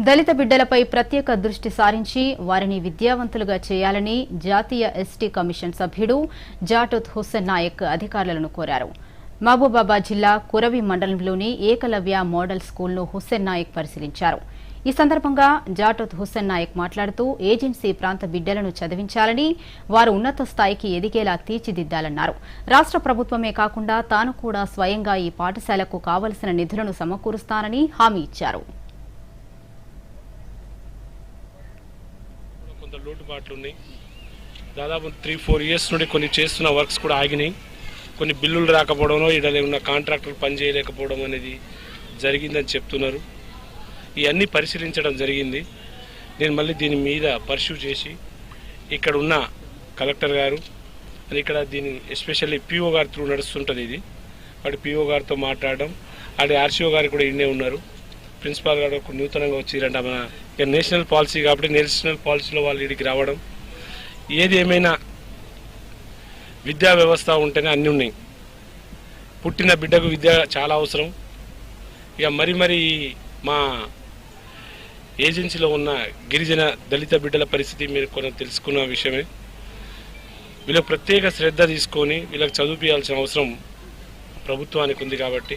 దళిత బిడ్డలపై ప్రత్యేక దృష్టి సారించి వారిని విద్యావంతులుగా చేయాలని జాతీయ ఎస్టీ కమిషన్ సభ్యుడు జాటోత్ హుస్సేన్ నాయక్ అధికారులను కోరారు. మహబూబాబాద్ జిల్లా కురవి మండలంలోని ఏకలవ్య మోడల్ స్కూల్ను హుస్సేన్ నాయక్ పరిశీలించారు. ఈ సందర్భంగా జాటోత్ హుస్సేన్ నాయక్ మాట్లాడుతూ ఏజెన్సీ ప్రాంత బిడ్డలను చదివించాలని వారు ఉన్నత స్థాయికి ఎదిగేలా తీర్చిదిద్దాలన్నారు. రాష్ట్ర ప్రభుత్వమే కాకుండా తాను కూడా స్వయంగా ఈ పాఠశాలకు కావలసిన నిధులను సమకూరుస్తానని హామీ ఇచ్చారు. కొంత లోటుపాట్లు ఉన్నాయి. దాదాపు త్రీ ఫోర్ ఇయర్స్ నుండి కొన్ని చేస్తున్న వర్క్స్ కూడా ఆగినాయి. కొన్ని బిల్లులు రాకపోవడమో ఇక్కడ ఉన్న కాంట్రాక్టర్లు పని చేయలేకపోవడం అనేది జరిగిందని చెప్తున్నారు. ఇవన్నీ పరిశీలించడం జరిగింది. నేను మళ్ళీ దీని మీద పర్సూ చేసి ఇక్కడ ఉన్న కలెక్టర్ గారు ఇక్కడ దీని ఎస్పెషల్లీ పిఓ గారి త్రూ నడుస్తుంటుంది ఇది. వాటి పిఓ గారితో మాట్లాడడం అటు ఆర్సీఓ గారు కూడా ఇన్నే ఉన్నారు. ప్రిన్సిపాల్ గారు ఒక నూతనంగా వచ్చిరంట. మన ఇక నేషనల్ పాలసీ కాబట్టి నేషనల్ పాలసీలో వాళ్ళు ఇడికి రావడం ఏది ఏమైనా విద్యా వ్యవస్థ ఉంటేనే అన్నీ ఉన్నాయి. పుట్టిన బిడ్డకు విద్య చాలా అవసరం. ఇక మరి మరి మా ఏజెన్సీలో ఉన్న గిరిజన దళిత బిడ్డల పరిస్థితి మీరు కొంత తెలుసుకున్న విషయమే. వీళ్ళకి ప్రత్యేక శ్రద్ధ తీసుకొని వీళ్ళకి చదివించాల్సిన అవసరం ప్రభుత్వానికి ఉంది కాబట్టి